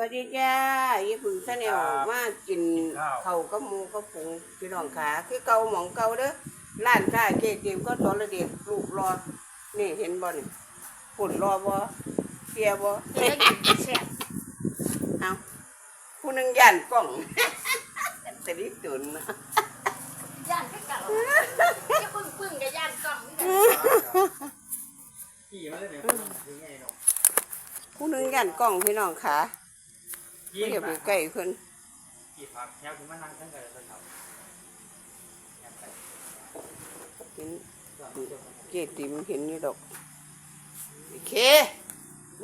วัสดีจ้ายี่ปุ่นซะแนวครับมากินกินข้าวข้าวกับหมูกับผงพี่น้องขาคือเก่าหมองเก่าเด้อร้านค้าเกเกมก็สอนระเด็ดลูกรอ นี่เห็นบ่นี่ฝุ่นรอบ่เสียบ่เดี๋ยวได้กินแซ่บเอาผู้หนึงย่านกล้องแต่นี่ตุนนะย่านก็เก่าจะปึ้งปึ้งกับย่านกล่องนี่แหละขี่มาเลยเดี๋ยวมันถึงไงเนาะผู้หนึงย่านกล้องพี่น้องขาขี่ ไม่อย่าไปใกล้เพิ่นขี่ผักแถวผมมานั่งทั้งเลยเลยครับเห็นเกติมเห็นอยู่ดอกโอเค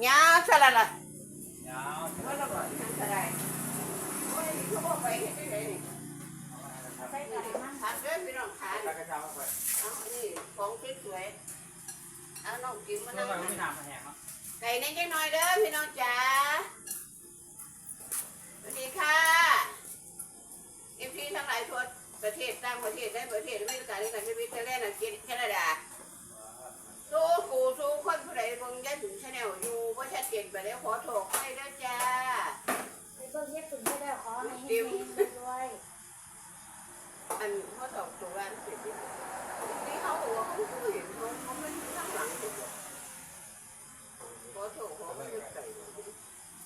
ยาซะละล่ะยาวว่าเราบอกทางกระไดโอ้ยเขาบอกไปเฮ็ดได้ไงนี่ใส่กระดาษมันผักเด้อพี่น้องขาตากระเช้าไปเอาอันนี้ของสวยๆเอาน้องกินมานั่งไหร่หั่ไม่นนานมาแหงเนาะไก่นจังหน่อยเด้อพี่น้องจ๋า สวัสดีค่ะเอฟซีทั้งหลายทั่วประเทศต่างประเทศได้ประเทศอเมริกาในกันสวิตเซอร์แลนด์อังกฤษแคนาดาสู้กูสู้คนผู้ใดเบิ่งยายถึงชาแนลอยู่บ่ชัดเจนไปแล้วขอโทษให้เด้อจ้าไปเบิ่งเฮ็ดปึ้งไม่ได้ขอให้เฮ็ดให้รวยอันเขาตอบตัวร้านเสร็จนี่นี่เขาบอกว่าเขาไม่เห็นเขาเขาไม่ข้างหลังตัวขอโทษขอไม่ใส่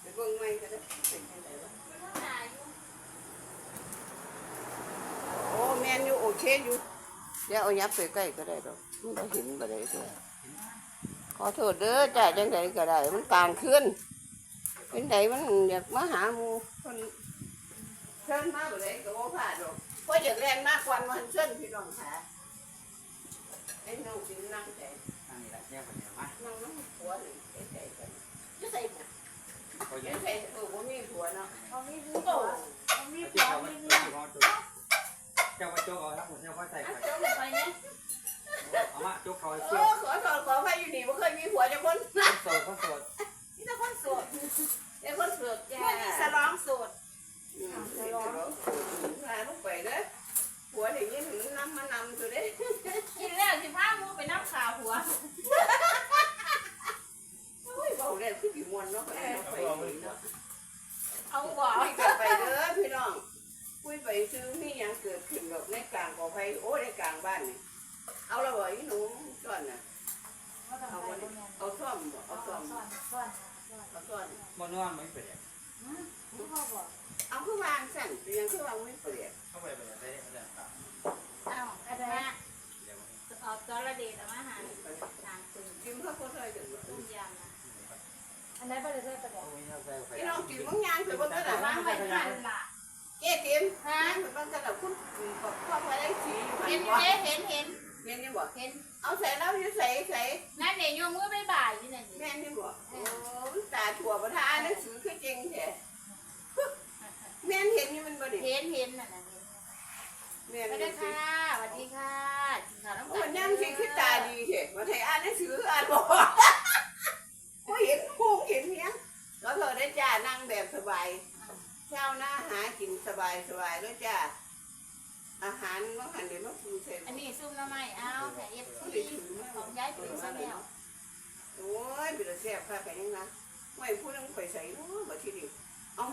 ไปเบิ่งไม่ก็ได้เป็นยังไงวะ มันต้องหาอยู่ โอ้แมนอยู่โอ เคอยู่เดี๋ยวเอายับไปใกล้ก็ได้ดอกมันบ่เห็นบ่ได้ตัวขอโทษเด้อจ้าจังไดก็ได้ มันกลางคืนเป็นไดมันอยากมาหาหมู่คนเชิญมาบ่ได้ก็บ่พลาดดอกเพราะอยากแรงมากกว่ามันเชิญพี่น้องค่ะไอ้น้องสินั่งใจนั่นนี่แหละแยกไปเนี่ยมานั่งน้ำผัวนี่ใจใจกันจะใส่ผัวเขาจะเยอะใส่เออบ่มีผัวเนาะเขามีมีตัวเขามีที่ขอเขางไม่มีได้มี เขาตัวเจ้าว่าโจ๊กเอาทั้งหมดเจ้าว่าใส่อันไข่เติมลงไปเนี่ยเอามาโจ๊กเขาโอ้เชี่ยวขอโทษขอไปอยู่นี่บ่เคยมีผัวจักคนคนโสดคนโสด นี่ถ้าคนโสด แต่คนเสือกจ้า พวกนี้สลองโสด อืมเดี๋ยวเราพาลูกไปเด้อผัวได้ยินถึงน้ำมานำตัวเด้ กินแล้วสิพาหมูไปน้ำขาหัว โอ้ยเบาได้คือกี่มวนเนาะไปเนาะไปนี่เนาะ เอาบ่ คุยกันไปเด้อพี่น้องคุยไปซื้อมีหยังเกิดขึ้นดอกในกลางกอไผ่โอ้ในกลางบ้านนี่เอาละบ่อีหนูซ่อนน่ะ เอาบ่เนี่ย เอาซ่อมบ่เอา เอา ซ่อม ซ่อนซ่อนซ่อน เอาซ่อน บนนอนไม่เปลี่ยน อืมพ่อบอก เอาคือวางสั่นเรียงคือวางไม่เปลี่ยน เข้าไปเป็นอะไรได้ได้ครับ เอาอะไรนะ เดี๋ยว เอาจระเดดเอามาหาทางปึ้ง กินข้าวโพดเลยจัง ต้มยำนะอั นไหนบ่ได้ใส่ประเดี๋ยวเอาไว้เอาใส่ไข่พี่น้องกินมังยางไปบ่กระดาษวางไว้ทันล่ะเจ๊กินฮะไปบ่กระดาษคุณกับพ่อไปได้สีอยู่เห็นบ่เห็นเห็นเห็นนี่บ่เห็นเอาใส่แล้วอยู่ใส่ใส่นั่นเนี่ยโยมมือไม่บ่ายนี่น่ะแม่นี่บ่โอ้ตาถั่วบ่ทาหนังสือคือจริงแท้แม่นเห็นนี่มันบ่ดิเห็นเห็นน่ะนะแม่เห็นนสวัสเห็ดีนค่ะสวัสดีค่ะกินข้าวน้ำโอ้กันยังสิคือตาดีแท้บ่ให้อ่านหนังสืออ่านบ่โอ้เห็น โค้งเห็นเนี้ยแล้วเธอได้จ้านั่งแบบสบายเช้าหน้าหากินสบายสบายแล้วจ้าอาหารบางหันเดี๋ยวมาปรุงเสร็จอันนี้ซุ่มน้ำไม้เอาแต่เอฟซีของย้ายปุ๋ยซะแล้วโอ้ยเป็นแซ่บค่ะไปยังนะไม่พูดนึงไปใส่โอ้บัดทีนี้เอา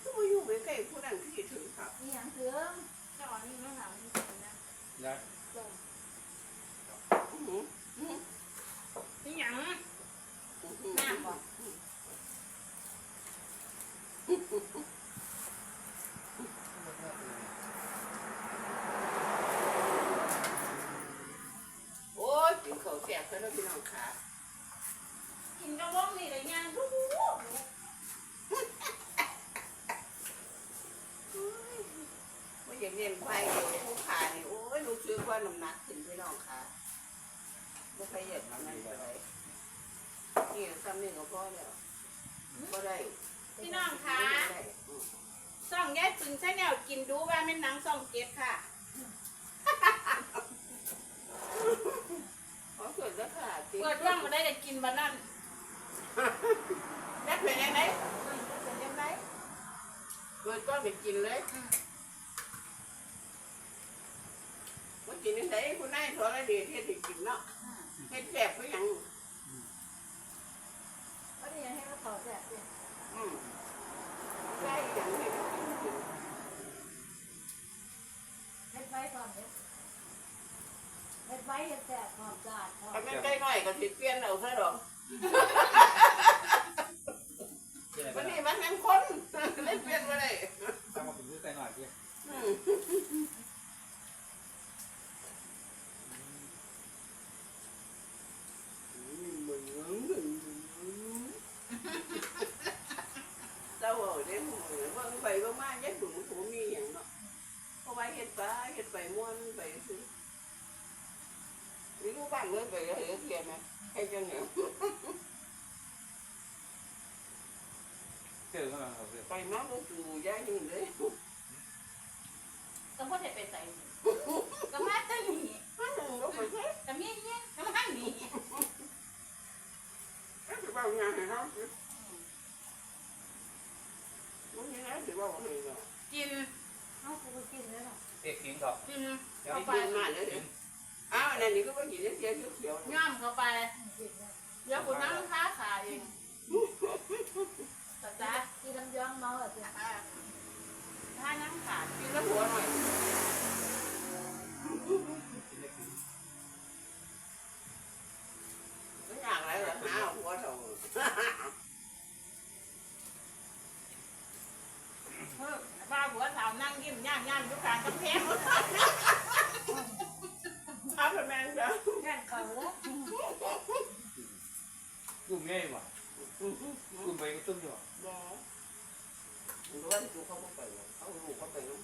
คือมาอยู่ใกล้ๆผู้นั้นที่สิถึงครับนี่ยังถึงเจ้าอันนี้ไม่หนาวนี่ถึงนะ แล้ว อื้อหืออื้อหือ นี่ยัง อื้อหือ น้ำบ่ โอ้ยกินข้าวแซ่บแล้วพี่น้องค่ะ กินกระวงนี่เลยยังดู ว่าอย่าง เรียนไปเลยผู้ขานี่โอ้ยรู้สึกว่าน้ำหนักขึ้นพี่น้องค่ะไม่ค่อยเหยียดมันนั่นก็ได้นี่ซ้ำนี่ก็พอแล้วก็ได้พี่น้องคะได้อืมส่องย้ายปุ๋ยซะแล้วกินดูว่าแม่นหนังส่องเก็บค่ะขอเกิดแล้วค่ะจริงเปิดว่างมาได้แต่กินบ้านั่นแม่เป็นยังไงเป็นยังไงเกิดก็ไปกินเลย กินได้คุณนายสอนระเดียดเฮ็ดให้กินเนาะเฮ็ดแซ่บคือหยังก็ดีให้เขาตอแบบเนี่ยอืมได้หยังเขากินเฮ็ดไว้ก่อเนี่ยเฮ็ดไว้เแสบหอมสะาดหอมถ้ามันใกล้หน่อยก็เปลี่ยนเอาซะดอกวันนี่มันเป็นคนเล่นเปลี่ยนบ่ได้ ตั้งมาเป็นรู้ใจหน่อยพี่ อืม ไปมาบ่กูย้ายนี่เลยก็บ่ได้ไปใส่ก็มาตั้งนี่มันบ่ไปใช่ก็มีเงี้ยก็มานี่ก็สิเว้างานให้เฮาสิบ่มีนะสิเว้าให้เนาะกินเอากูก็กินแล้วเนาะเด็กกินครับกินเดี๋ยวเข้าไปไปกินมาเด้อเด้ออ้าวอันนั้นนี่ก็บ่กินเสียเขียวๆย่อมเข้าไปเดี๋ยวกูนั่งค้าขายเอง แต่จ้าที่ลำยองเมาอะจ้ะถ้านั่งขายกินแล้วหัวหน่อยกินเด็กกินไม่อยากอะไรหรอกหาหัวเท่าเออบ้าหัวสาวนั่งยิ้มย่างย่างอยู่กลางกำแพง อ้าวแม่นจ้ะ งานเขาแล้ว กุ้งง่ายว่ะกุ้งไปก็ตุ้มอยู่ บ่รู้ว่ากูเขาบ่ไปหรอกเขาลูกเขาไปเนาะ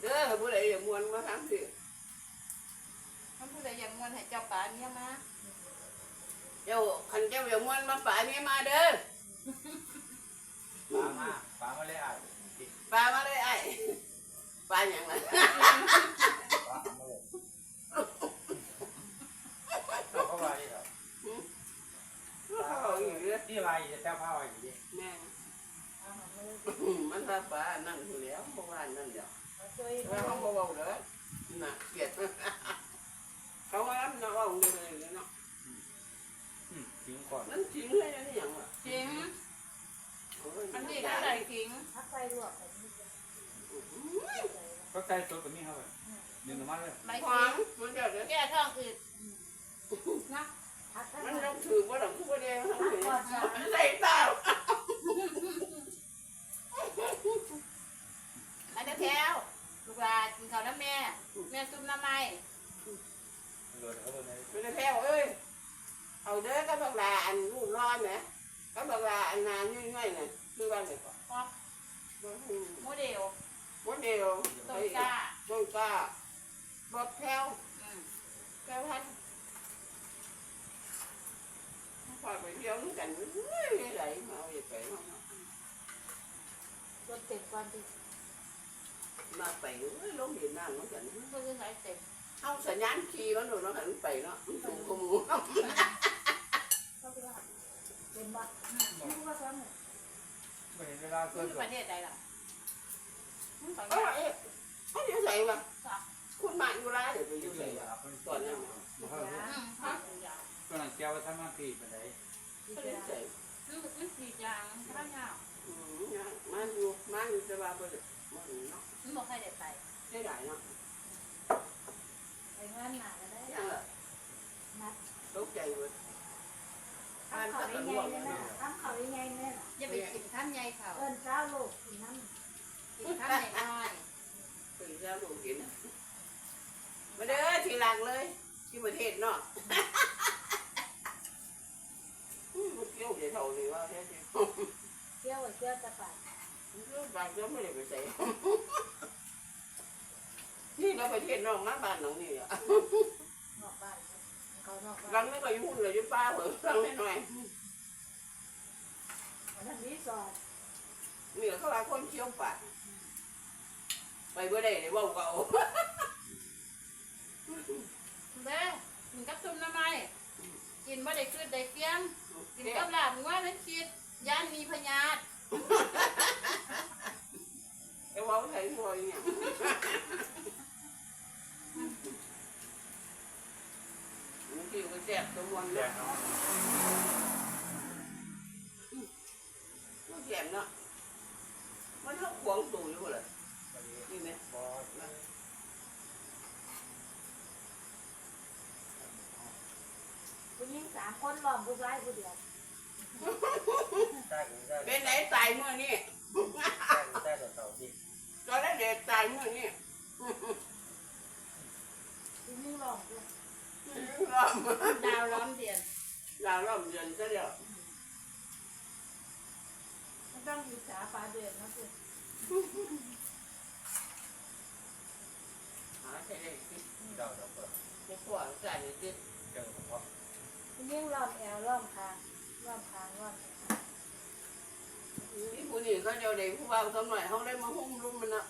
เด้อผู้ใดอยากม วนมาทำสิท่านผู้ใดอยากมวนให้เจ้าป่าเนี่ยมาเจ้าคันเจ้าอยากมวนมาป่านี้มาเด้อปลามาปลามาเลยอะติดป่ามาเลยไอ้ป่าหยังล่ะปลามาเลยเราเข้าไปดิเหรอเขาเอาอยู่เด้อนี่อะไรจะแท้ผ้าอะไรดิแม่เอามาเลยมันว่าป่านั่นอยู่ ช่วยว่าเขาบอกเด้อน่ะเกลียดเขาว่าน่ะว่าเลยเนาะอืมกินก่อนนั่นจริงเลยนี่อย่างอะขิงโอ้ยอันนี้ก็ได้ขิงพักไปลวกแบบนี้จ้ะก็ใกล้ตัวกับนี่ครับหนึ่งมาเลยใบคขิวามงมันจะเด้อแก้ท้องอืดนะพักทั้งมันวันต้องถือว่าหลังคู่ประเดี๋ยวทั้ง พัก หม ก่อน ด จ้ะ ใส่ตา อันนี้แถวลูก หลานกินข้าวน้ำแม่ แม่ซุปน้ำไม้โดนเขาโดนในไม่ได้แพ้เอ้ยเอาเด้อก็บักลาอันรูปร้อนนะก็บักลาอันนานง่ายๆน่ะคือว่าไงก่อนพร้อมโมเดลวันเดียวต้นกล้าต้นกล้าบักแพ้วอืมแพ้วพันพอไปเที่ยวกันเฮ้ยไหลมาเอาไปเนาะรถเต็มความที่ มาไปเอ้ยลงเห็นน้ำเหมือนกันเพื่อนสายเต็มเอาสัญญาณขี่มันดูเนาะหันไปเนาะถูกขโมยเขาไปว่าเต็นบ้าไม่รู้ว่าซ้ำเนี่ยไม่เห็นเวลาเกิณนอยู่ก่อปนระเทศใดล่ะคุณไปเออเอ๊ะใส่ปะคุณมาอยู่ร้านเดี๋ยวไปอยู่ใส่ปะก่อนนั้นนะ อืมฮะ ตัวนั้นแก้วทำมาปีเป็นไร ที่ เขา จะ จะใส่ คือมันสีจางข้าวเหนียว อืมมันอยู่มันอยู่จะว่าไปเลยมันเนาะ มันบอกใครเด็ดไป ได้หลายเนาะ ไปงานหนาก็ได้ ยังละ นัด ตกใจเว้ย ทำเขาได้ไงเนี่ยนะทำเขาได้ไงเนี่ยอย่าไปกินข้ามใหญ่เขาเอินเจ้าลูกกินน้กินข้ามใหญ่น้อยเป็นเจ้าลูกกินมาเด้อทีหลังเลยที่ประเทศเนาะมันเกี่ยวเดี๋ยวเท่าเลยว่าแค่นี้ำเที่ยวเที่ยวตะปัดบางก็ไม่ได้ไปใส่นี่เราประเทศนอกมาบ้านหนองนี่อะนอกบ้านเขานอกรับ้างนไม่ก็ยุ่งเลยยุ่ป้าเหรอรังไม่หน่อยวันนั้นรี สอร์ทนี่เขาว่าคนเชี่ยวปากไปเมื่อใดเดี๋ยวว่าเก่าเด้อกินกับซุปน้ำไม้กินบ่ได้คืดได้เกี้ยงกินกับลาบว่ามันคิดย่านมีพยาธิไอ้ว่าใส่หัวอย่างมันคิวก็แซ่บตัวมันแดเนาะงเนาะ แก้มเนาะมันเท่าขวงตูอยู่เลยนี่ไหมบอสนะผู้หญิงสามคนหลอมผู้ชายผู้เดียวเป็นไหนตายเมื่อนี้ตอนแรกเด็กตายเมื่อนี่ผู้หญิงหลอมผู้หญิงหอมดาวล้อมเดียนดาวล้อมเดียนซะเดียว ต้องอิจฉาปลาเดือนนะสิหาใช่ได้สิเต่าตัวเปิดพวกพวกกันนี่สิเจอเพราะผู้หญิงล้อมแอวล้อมคางล้อมคางล้อมแอวนี่ผู้นี้ก็เดียวเด็กผู้บ่าวสมัยเขาได้มาหุ้มรุมมันนะ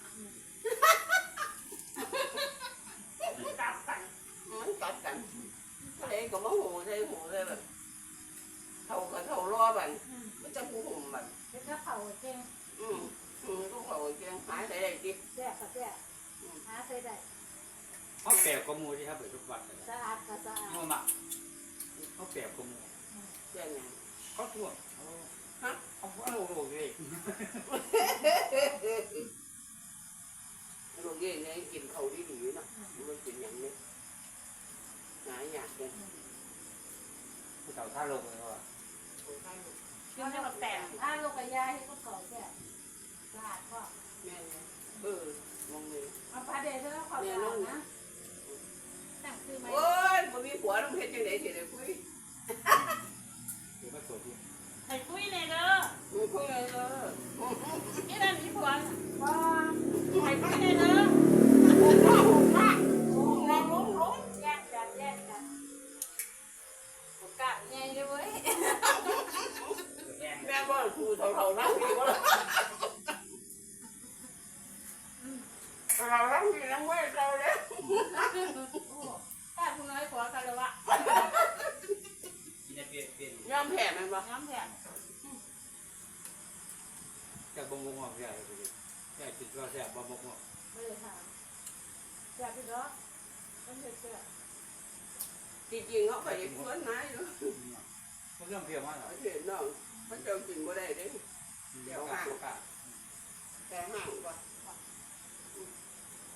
กัดกันมันกัดกันก็เลยก็มาหูใส่หูเลยแบบเท่ากับเท่ารอบันมันจะผู้หุ่มบันแล้ว ก็เผาเก่งอืมอืมก็เขาเจียงหายใส่ได้ดิแซ่บก็แซ่บหาใส่ได้เขาแปลกกมูที่ครับเปิดทุกวันเลยสะอาดก็สะอาดโน่นอะเขาแปลกกมูเจียงยังเขาทั่วฮะเขาว่าโอ้โหเลยลูกเย่เนี่ยกินเขาดีดีๆเนาะมันกินอย่างนี้หายอยากเลยผู้เต่าท่าลงเลยว่า กินให้มาแปลก กับยายให้ก็เก่าแซ่บสะอาดก็แม่เนี่ยเออมองเลยเอาปลาเดือนเท่านั้นขอสะอาดนะตั้งคือไหมโอ้ยบ่มีผัวต้องเฮ็ดจังได๋สิได้คุยหรือว่าสวยที่ให้คุยเลยเด้อคุยคุยเลยเด้อนี่นั่นมีผัวว้าให้คุยเลยเด้อ แม่บ่คือเท่าๆนั่งนี่บ่ล่ะเราลังนี่ลังไว้เราเด้อโอ้ถ้าผู้น้อยผัวคารวะกินเปลี่ยนเปลี่ยนยอมแพ้มันบ่น้ำแผงจากบงบงของใหญ่เลยใหญ่จิตว่าแซ่บบงบงไม่ได้ถามแซ่บพี่น้องต้องเชื่อจริงๆเขาก็สิควรมาอยู่มันเรื่องเพียงมากเหรอเห็นน้อง มันเจ้ากินบ่ได้เด้เดี๋ยวกะกะแต่ห่างบ่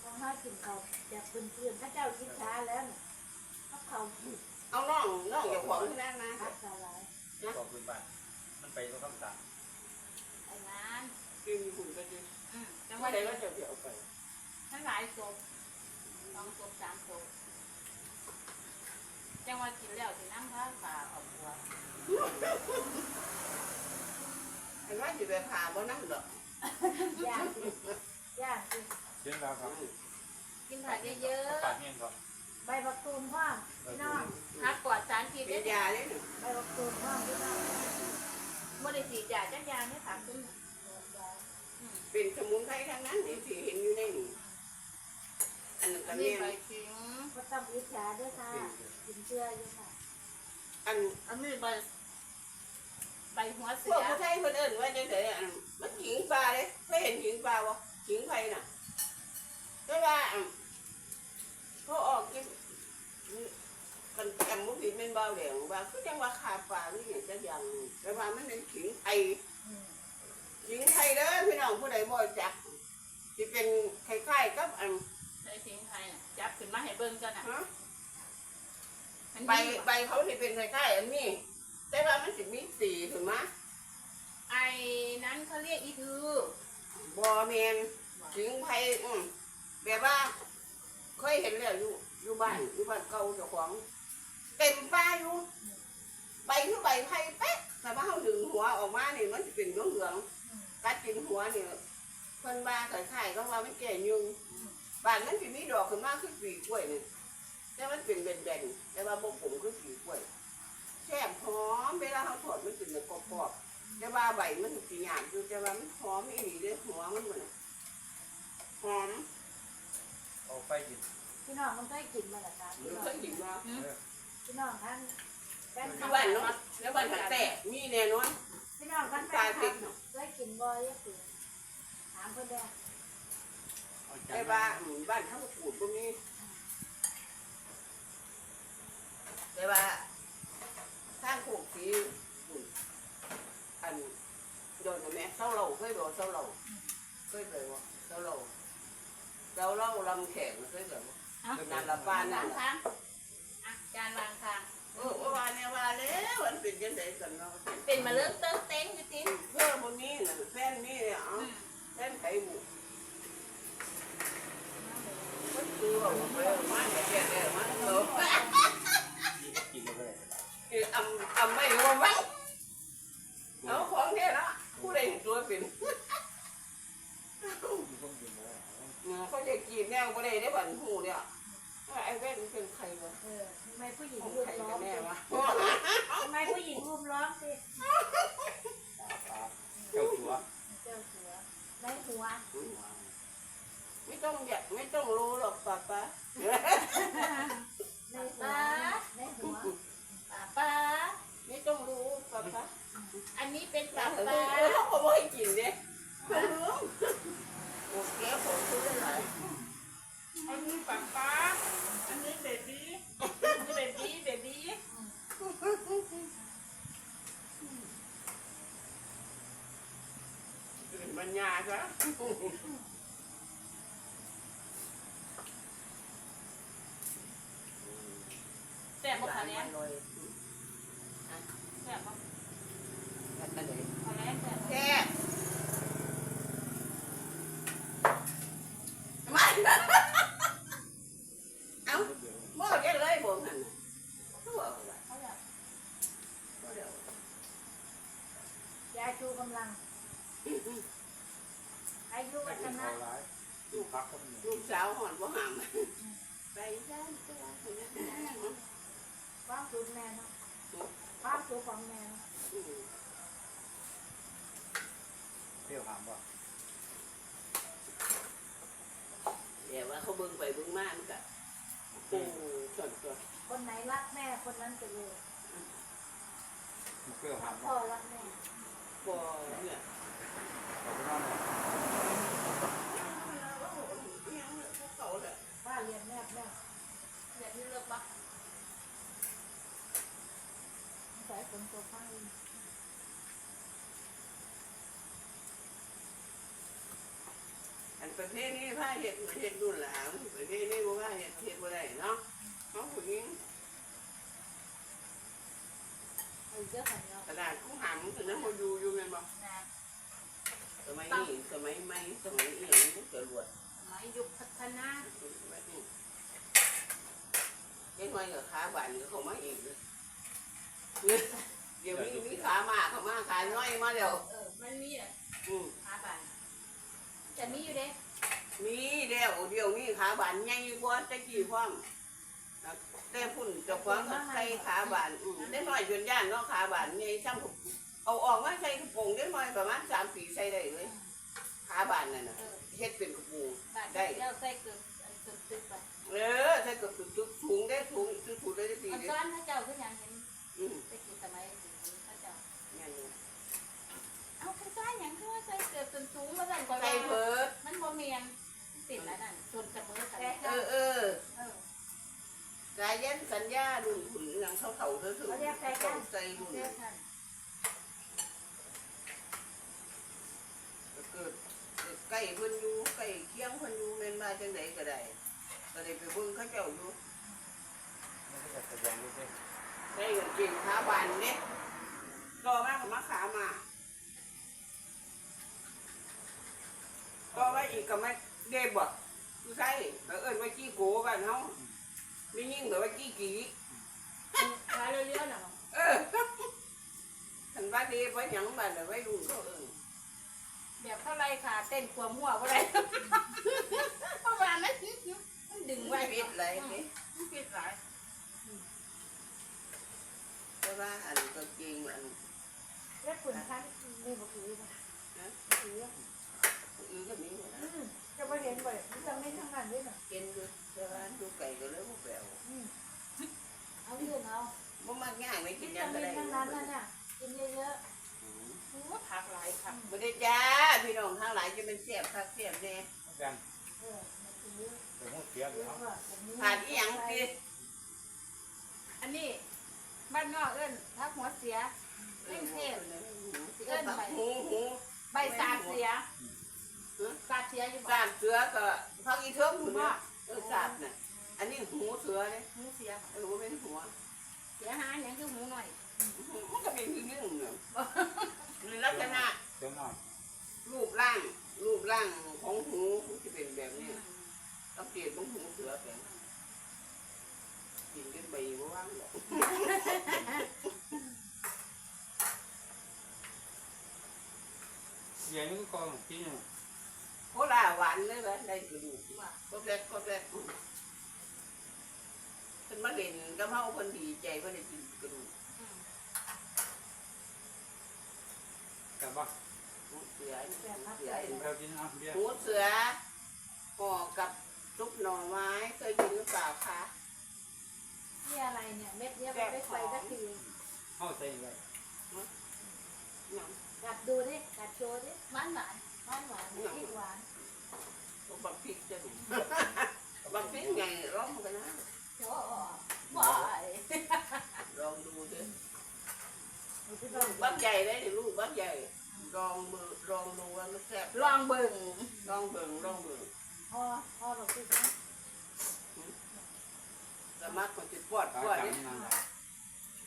ต้องห้ากินเขาแบบเพื่อนๆถ้าเจ้าคิดช้าแล้วเนี่ยเขาเขาเอาน้องน้องอย่าขวางที่นั่นนะพักสลายต่อพื้นบ้านมันไปตรงข้ามตาไอ้งานกินหุ่นก็สิอืมจังหไม่วะได้นี้ว่าจะเอาไปทั้งหลายศพสองศพสามศพจังหวะกินแล้วสินั่งผ้าป่าออกบัว อันว่าสิไปพาบ่นั่งดอกย่างย่างสิเชียงดาวครับกินผักเยอะปากเงี้ยก่อนใบบักตูมพ่อมพี่น้องๆฮักกอดสารพิษเป็ได้นยาเด้อใบบักตูมพ่อมพี่น้องบ่อได้ฉีดยาจักยาไม่ยถามขึ้นเป็นสมุนไพรทั้งนั้นนี่สิเห็นอยู่ในนี่อันนั้นก็อันแม่นี้นใบขิงก็ต้องอิจฉาด้วยค่ะกินเชื่ออยู่ค่ะอันอันนี้ใบ ใบหัวพเสืวกอผู้ไทยเพิ่นเอิ้นว่าจังไดอันมันขิงปลาเด้เคยเห็นขิงปลาบ่ขิงไผน่ะแต่ว่าอันเขาออกกินกันแอมบ่ผิดแม่นเบาแดงว่าคือจังว่าขาปลาหรือหยังจักอย่างแต่ว่ามันเป็นขิงไผอืมขิงไผเด้อพี่น้องผู้ใดบ่รู้จักสิเป็นคล้ายๆกับอันใส่ขิงไทยน่ะจับขึ้นมาให้เบิ่งกันน่ะฮะมันใบมีใบเขาที่เป็นคล้ายๆอันนี้ แต่ว่ามันสิมีสีถูกไหมไอ้นั้นเขาเรียกอีทือบอแมนถึงไผอืมแบบว่าเคยเห็นแล้วอยู่อยู่บ้านอยู่บ้านเก่าเจ้าของเต็มป้าอยู่ใบคือใบไผ่เป๊ะแต่ว่าเขาดึงหัวออกมานี่มันจะเป็นเหลืองๆกัดกินหัวนี่เพิ่นว่าคล้ายๆก็ว่ามันแก่ยุงบ้านมันสิมีดอกขึ้นมาคือปีกล้วยนี่แต่มันเป็นแบนๆแต่ว่าบ่ผมคือปีกล้วย แซ่บหอมเวลาเขาทอดมันจะกรอบๆแต่ว่าใบมันสีหยาบอยู่แต่ว่ามันหอมอีหลีเลยหัวมันเหมือนหอมเอาไปกินพี่น้องมันเคยกินมาแล้วค่ะหพี่รือน้องเคยกินว่าพี่น้องท่านแฟนคที่ลับบ้านเนาะแล้วบ้านถัดแต่มีแน่นอนพี่น้องท่านแฟตายนคติลัดบเนาะเคยกินบ่อยสิถามเพิ่นได้แต่ว่าอืมบ้านเขาก็ปลูกตรงนี้แต่ว่า ข้างโขกสีอืมอันโดนกับแม่เศร้าเหล่าเคยโดนเศร้าเหล่าเคยเลยวะเศร้าเหล่าเศร้าเหล่าลำแข็งเคยเลยวะเอานั่นละบ้านนั่วานงละทางอะจานวางทางเออเมื่อวานเนี่ยว่าเป็นยังไงกันเนาะเป็นมาเริ่มเติมเต็งอยู่ติเพื่อนคนนี้น่ะแฟนนี่เนี่ยเอาแฟนไข่บุมันคือว่าไปมาเนี่ยแก่แก่มาเถอะกินเลย เอออำอำไม่รู้ว่ามั้งเอาของเนี่ยนะผู้ใดตัวเป็นมีพวกกินเลยเขาจะกินแนวบ่ได้ได้บันหูเนี่ยไอ้แว่นเป็นใครวะเออทำไมผู้หญิงของรูปใครล้อกัมนแน่วะทำไมผู้หญิงรูปล้อมสิปลาปลาเจ้าตัวเจ้าเสือในหัวไม่ต้องอยากไม่ต้องรู้หรอกป้าป้าในหัวในหัวป้าป้าไม่ ต้องรู้ป้าป้าอันนี้เป็นป้าป้าเอป้าอเขาบอกให้กินเนี่ยโอเคผมซื้อได้หลายอันนี้ป้าป้าอันนี้เบบี้อันนี้เบบี้เบบี้มันยาซะแซ่บบ่คะเนี่ย ลอย แซ่บบ่ อันไหน คะ แนนแซ่บบ่ แค่ไม่เอ้าบอกแกเลยผมหันเขาบอกว่า เขาอยาก เขาเดี๋ยวยาชูกำลัง อายุวัฒ กิน นะ เขาร้ายดูพักก็มี ลูกสาวหอนบ่หามไปด้านตัวคนนั้นนะ ความสุขแม่เนาะความสุขของแม่เนาะ อืม เที่ยวหามว่าเดี๋ยวว่าเขาเบิ่งไปเบิ่งมามันก็โอ้ส่วนตัวคนไหนรักแม่คนนั้นจะรวยเที่ยวหามพ่อว่ารักแม่บ่เนี่ยเขาเลยป้าเรียนแม่แม่เดี๋ยวนี้เลิกบ่สายฝนตัวฟ้า อัน ประเทศนี้ผ้าเห็ดเห็ดรุ่นหลังประเทศนี้บ่ว่าเห็ดเห็ดบ่ได้เนาะเขาผู้หญิงเอาเยอะขนาดนี้กระดาษคู่หามคือนั้นบ่อยู่อยู่แม่นบ่นะสมัยนี้สมัยใหม่สมัยอีหยังมันจะรวดมายุคพัฒนายังไงกับขาบานก็เขามาอีกเลยเดี๋ยวนี้มีขามาเขามาขาน้อยมาเดี๋ยวเออมันมีอะอืมหาบานจะมีอยู่เด้ มีเดี๋ยวเดี๋ยวนี้ขาบานใหญ่กว่าแตะกี้พร้อมแต่พุ่นเจะควงก็ใส่ขาบานอืมได้น้อยจนย่านเนาะขาบานใหญ่ซ้ำเอาออกมาใส่กระโปรงได้น้อยประมาณสามปีใส่ได้เลยขาบานนั่นน่ะเออเฮ็ดเป็นกระโปรงบานได้เจ้าใส่เกือบอันเกือบตึกไปเออใส่กระปุกสูงได้สูงสูงได้ปีอันเดียซ้วอนถ้าเจ้าคือหยังเห็นอืมไปกินสมัยถ้าเจ้างั้นเลยเอาคือซ้ายหยังคือว่าใส่เกือบจนสูงมาสั่นกว่าใส่เพิดมันบ่เมียน ติดแล้วนั่นจนเสมอกันเออเออเออสายยันสัญญารุ่นหุ่นหลังเขาเขาเธอถือใส่รุ่นเสื้อท่านเกิดใกล้เพิ่นอยู่ใกล้เคียงเพิ่นอยู่แม่นมาจังไดก็ได้ก็ได้ไปเบิ่งเขาเจ้าอยู่ไม่ใช่แสดงด้วยได้เงินเก่งขาบานเด้ก็มากับมาขามาก็ว่าอีกก็ไม่ ได้บ่คือใช่แล้วเอิ้นว่ากี้โกบ้านเฮาไม่ยิ่งแบบว่ากี้กีขาเรื่อยๆน่ะเออคันว่าดีว่าหยังบ้านน่ะไว้รุ่นเขาเอิ้นแบบเท่าไรขาเต้นขวมหัวบ่ได้เพราะว่ามันมันดึงไว้ไม่ผิดเลยนี่มันผิดหลายแต่ว่าอันก็จริงอันเล็บขุนชั้นมีบุกอือนะอืออื่นก็มีหมดนะอืม จะมาเห็นบ่อยมันจะไม่ทำงานด้วยน่ะกินอยู่แต่ว่าดูไก่ก็เลยบ่แปลวอืมเอาเรื่องเอาบ่มักง่ายไม่กิกินนหยัจะงก็มีได้ทั้งนั้นน่ะเนี่ยกินเยอะอืมโอ้ผักหลายค่ะบ่ได้จ้าพี่น้องทั้งหลายจะเป็นเสียบคักเสียบแน่กันๆเออมันคือเดี๋ยวหัวเสียเยเดี๋ยวอะกว่าผมนี้ขาดอีหยังติอันนี้บ้านนอกเอิ้นพักหัวเสียเอิ้นเทพเอิ้นไปหูหูใบสาดเสีย สาดเชื้อยู่สาบ่เสือก็พักอีเทิงถูกป่ะเออสาดน่ะอันนี้หูเสือเนี่ยหูเสียบ่ไม่ใช่หัวเสียหายอย่างคือหูหน่อยมันก็เป็นเรื่งเนึ่งในลักษณะเจ้หน่รูปร่าง รูปร่างของหูมันจะเป็นแบบนี้ต้องเปลี่ยนของหูเสือไงกินกันไปว่าว่างหรอเสียงนี่ก็กองพี่นี่ย โคลาหวานเลยแบบได้กระดูกมาก็แรกก็แรกเพิ่นมาเล่นก็เฮาเพิ่นดีใจเพิ่นได้กินกระดูกกับบ้านหูเสือเสือเรากินอะเบียร์หูเสือห่อกับซุปหน่อไม้เคยกินหรือเปล่าคะนี่อะไรเนี่ยเม็ดเนี้ยไม่ใส่สักทีเข้าใจไว้หยัง กัดดูดิกัดโชว์ดิ หวานหวาน หวานหวานพริกหวาน บักพริกจะดูบักพริกไงร้องกันนะ โอ้บ่อย ลองดูดิ ดูที่บ้าน บักใหญ่เลยดิลูกบักใหญ่ลองมือลองดูว่ามันแซ่บ ลองเบิ่ง ลองเบิ่งลองเบิ่ง พ่อพ่อหลงที่นะ สมัครมันจะปวด ขา ปวด จั นี่ งนั่นแหละ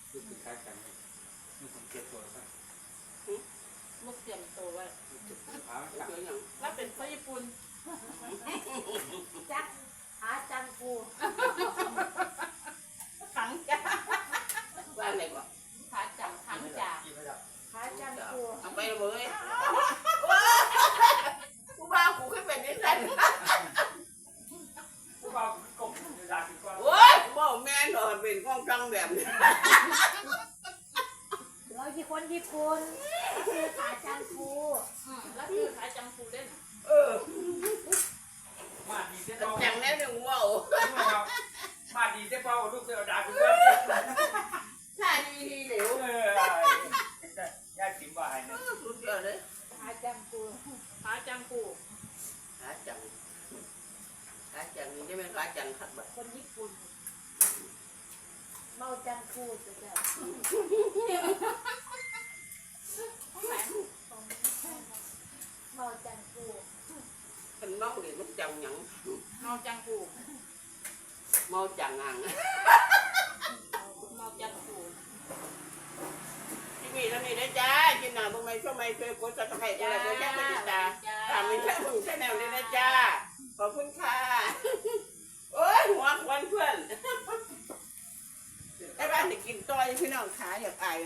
คือคือขาจังนี่ผมเก็บตัวครับ ลูกเตรียมตัวไว้ ขา เดี๋ จัง ยวอย่าง แล้วเป็น คนญี่ปุ่นจักหาจังกูขังจ้าว่าไงก่อนขาจังขังจ่าหาจังกูเอาไปเลยกูบ้ากูแค่เป็นนิสัยผู้บ่าวกบอยากกินก้อนโอ้ยกูบอกแม่นอนเป็นกองจังแบบนี้เราที่คนญี่ปุ่นคือขาจังกู อืมแล้วคือขาจังฟูเด่น เออ มาดีเสีย แต่ เปล่า จังแน่หนึ่งว่า มาดีเสียเปล่าลูกเสือด่าคุณก้อน ถ้าดีดีเหลว เออยากกินบ่ายเนี่ย สุดยอดเลย หาจังกู ขาจังฟู ขาจังขาจังนี่จะเป็นขาจังขัดแบบคนญี่ปุ่นเมาจังกูจะจะแหมเมาจังกูเป็นเมาเลยมันจังหยังเมาจังฟูเมาจังหังเมาจังฟูที่มีแล้วนี่นะจ้าจินหนาบุ้งไม่ช่วยไม่ช่วยกดสับสไครต์อะไรก็แค่ไม่ติดตาตามไม่ใช่บุ้งแชนแนลเลยนะจ้าขอบคุณค่ะโอ้ย หัวควันเพื่อนไอ้บ้านจะกินต้อยพี่น้องขาอยากอาย